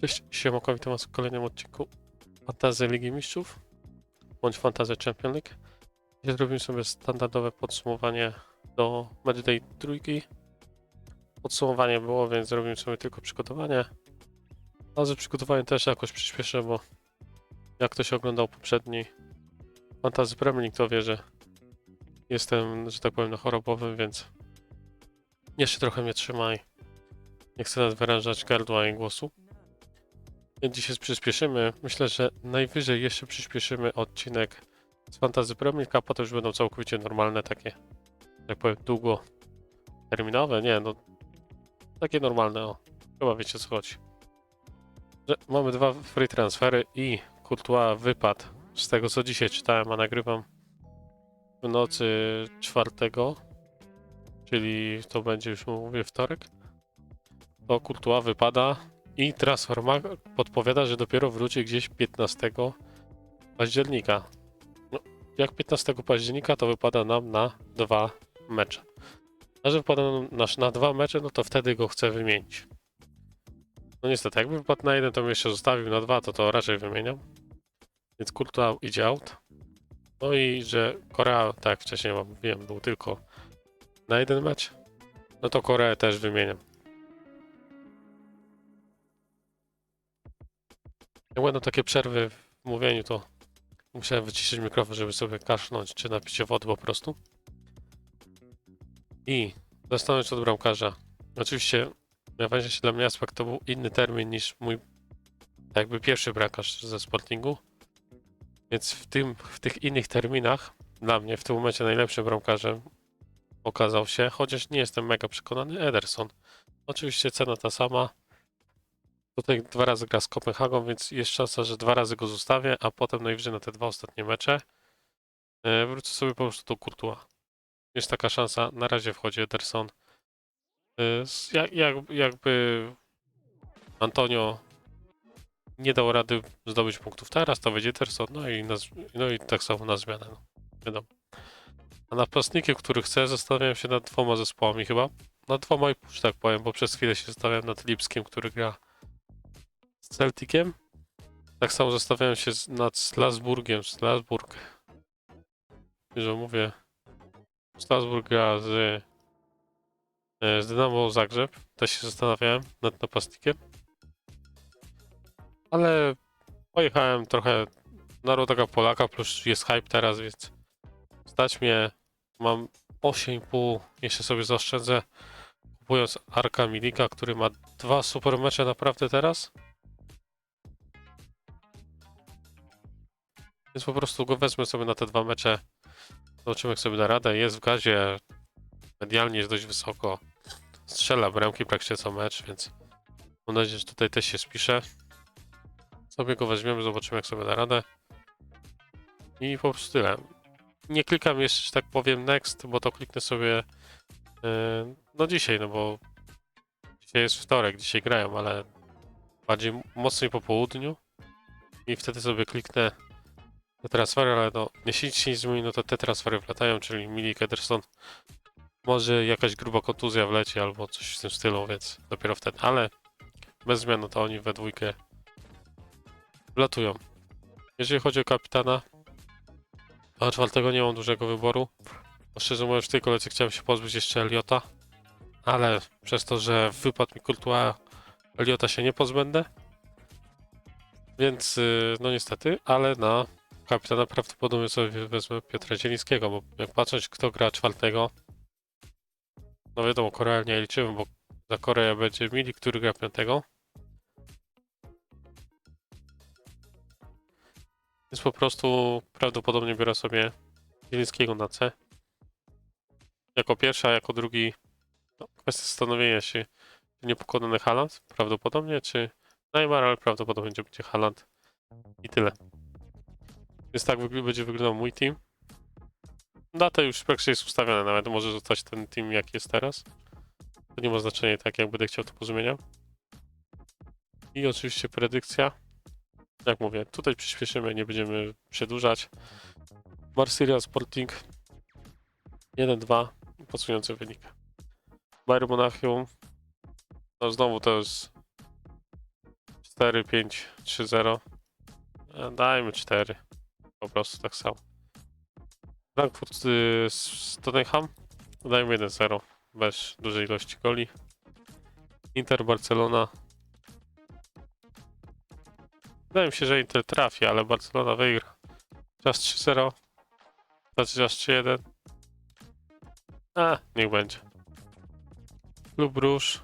Cześć, siemanko, witam was w kolejnym odcinku Fantazy Ligi Mistrzów bądź Fantazy Champion League. Dzisiaj zrobimy sobie standardowe podsumowanie do Matchday trójki. Podsumowanie było, więc zrobimy sobie tylko przygotowanie. A że przygotowanie też jakoś przyspieszę, bo jak ktoś oglądał poprzedni Fantazy Premier League, to wie, że jestem, że tak powiem, na chorobowym, więc jeszcze trochę mnie trzymaj. Nie chcę nawet wyrężać gardła i głosu. Dzisiaj przyspieszymy. Myślę, że najwyżej jeszcze przyspieszymy odcinek z Fantazy Premier League, a potem już będą całkowicie normalne takie, jak powiem, długoterminowe. Nie, no takie normalne, o. Chyba wiecie co chodzi. Że mamy dwa free transfery i Courtois wypadł z tego co dzisiaj czytałem, a nagrywam w nocy czwartego, czyli to będzie już mówię wtorek. To Courtois wypada i Transforma podpowiada, że dopiero wróci gdzieś 15 października. No, jak 15 października, to wypada nam na dwa mecze. A że wypada nasz na dwa mecze, no to wtedy go chcę wymienić. No niestety, jakby wypadł na jeden, to bym jeszcze zostawił na dwa, to to raczej wymieniam. Więc Courtois idzie out. No i że Korea, tak wcześniej mówiłem, był tylko na jeden mecz. No to Koreę też wymieniam. Jak będą takie przerwy w mówieniu, to musiałem wyciszyć mikrofon, żeby sobie kasznąć, czy napić się wody po prostu. I zastanawiam się od bramkarza. Oczywiście najważniejszy dla mnie aspekt to był inny termin niż mój jakby pierwszy bramkarz ze Sportingu. Więc w, tym, w tych innych terminach dla mnie w tym momencie najlepszym bramkarzem okazał się, chociaż nie jestem mega przekonany, Ederson. Oczywiście cena ta sama. Tutaj dwa razy gra z Kopenhagą, więc jest szansa, że dwa razy go zostawię, a potem najwyżej na te dwa ostatnie mecze e, wrócę sobie po prostu do Courtois. Jest taka szansa, na razie wchodzi Ederson. E, jak, jak, jakby Antonio nie dał rady zdobyć punktów teraz, to będzie Ederson, no i, na, no i tak samo na zmianę. No. Wiadomo. A napastniki, których chcę, zastanawiam się nad dwoma zespołami chyba. Nad dwoma i pół, tak powiem, bo przez chwilę się zastanawiałem nad Lipskiem, który gra z Celticiem. Tak samo zastanawiałem się nad Strasburgiem. Strasburg. Że mówię. Strasburg gra z, e, z Dynamo Zagrzeb. Też się zastanawiałem nad napastnikiem. Ale pojechałem trochę narodowego Polaka, plus jest hype teraz, więc stać mnie. Mam 8,5. Jeszcze sobie zaoszczędzę kupując Arka Milika, który ma dwa super mecze naprawdę teraz. Więc po prostu go wezmę sobie na te dwa mecze. Zobaczymy jak sobie da radę. Jest w gazie. Medialnie jest dość wysoko. Strzela bramki praktycznie co mecz, więc mam nadzieję, że tutaj też się spisze. Sobie go weźmiemy, zobaczymy jak sobie da radę. I po prostu tyle. Nie klikam jeszcze, że tak powiem, next, bo to kliknę sobie yy, no dzisiaj, no bo dzisiaj jest wtorek, dzisiaj grają, ale bardziej mocniej po południu i wtedy sobie kliknę te transfery, ale no jeśli nic się nie zmieni, no to te transfery wlatają, czyli Milik Ederson może jakaś gruba kontuzja wleci albo coś w tym stylu, więc dopiero wtedy, ale bez zmian, no to oni we dwójkę wlatują. Jeżeli chodzi o kapitana, a czwartego nie mam dużego wyboru. Bo szczerze mówiąc, w tej kolejce chciałem się pozbyć jeszcze Eliota, ale przez to, że wypadł mi Courtois, Eliota się nie pozbędę. Więc, yy, no niestety, ale na kapitana prawdopodobnie sobie wezmę Piotra Zielińskiego, bo jak patrzeć, kto gra czwartego, no wiadomo, Korea nie liczymy, bo za Koreę będzie Mili, który gra piątego. Więc po prostu prawdopodobnie biorę sobie Zielińskiego na C. Jako pierwsza, jako drugi no, kwestia zastanowienia się, czy niepokonany Haaland prawdopodobnie, czy Neymar, ale prawdopodobnie będzie Haaland i tyle. Więc tak będzie wyglądał mój team. Data już praktycznie jest ustawiona, nawet może zostać ten team jak jest teraz. To nie ma znaczenia, tak jak będę chciał to pozmieniam. I oczywiście predykcja. Jak mówię, tutaj przyspieszymy, nie będziemy przedłużać. Marsylia Sporting 1-2, pasujący wynik. Bayern Monachium, no znowu to jest 4, 5, 3, 0. E, Dajmy 4. Po prostu tak samo. Frankfurt y, z Tottenham. Dajmy 1-0. Bez dużej ilości goli. Inter Barcelona. Wydaje mi się, że Inter trafi, ale Barcelona wygra. Czas 3-0. Znaczy czas 3-1. A, niech będzie. Klub Róż.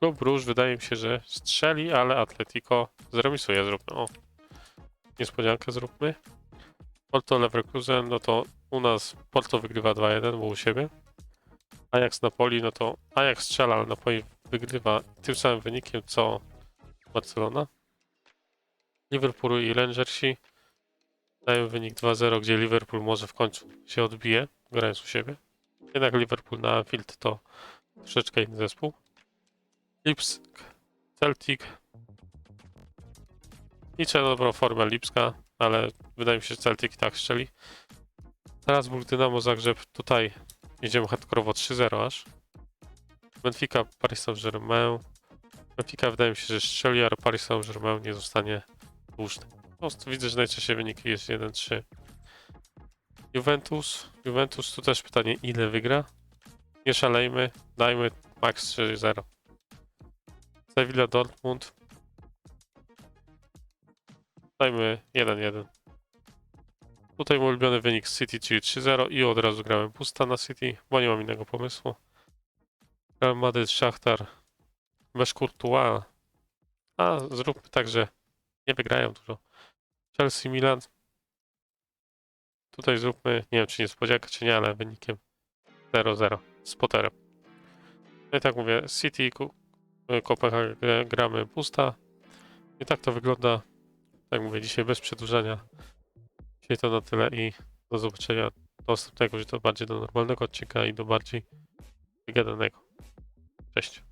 Klub Róż wydaje mi się, że strzeli, ale Atletico zremisuje. Zróbmy. O. Niespodziankę zróbmy. Porto Leverkusen, no to u nas Porto wygrywa 2-1, bo u siebie. Ajax Napoli, no to Ajax strzela, ale Napoli wygrywa tym samym wynikiem co Barcelona. Liverpool i Rangersi dają wynik 2-0, gdzie Liverpool może w końcu się odbije, grając u siebie. Jednak Liverpool na Anfield to troszeczkę inny zespół. Lipsk, Celtic. Liczę na dobrą formę Lipska, ale wydaje mi się, że Celtic i tak strzeli. Strasburg, Dynamo, Zagrzeb. Tutaj jedziemy hardkorowo 3-0 aż. Benfica, Paris Saint-Germain. Benfica wydaje mi się, że strzeli, a Paris Saint-Germain nie zostanie dłużny. Po prostu widzę, że najczęściej wyniki jest 1-3. Juventus. Juventus, tu też pytanie, ile wygra? Nie szalejmy, dajmy max 3-0. Sevilla, Dortmund. Dajmy 1-1. Tutaj mój ulubiony wynik City, czyli 3-0 i od razu grałem pusta na City, bo nie mam innego pomysłu. Real Madrid, Szachtar, bez. A zróbmy tak, że nie wygrają dużo. Chelsea, Milan. Tutaj zróbmy, nie wiem czy niespodzianka czy nie, ale wynikiem 0-0 z Potterem. No i tak mówię, City, Kopenhagen gramy pusta. I tak to wygląda. Tak mówię, dzisiaj bez przedłużania. Dzisiaj to na tyle i do zobaczenia do następnego, że to bardziej do normalnego odcinka i do bardziej wygadanego. Cześć.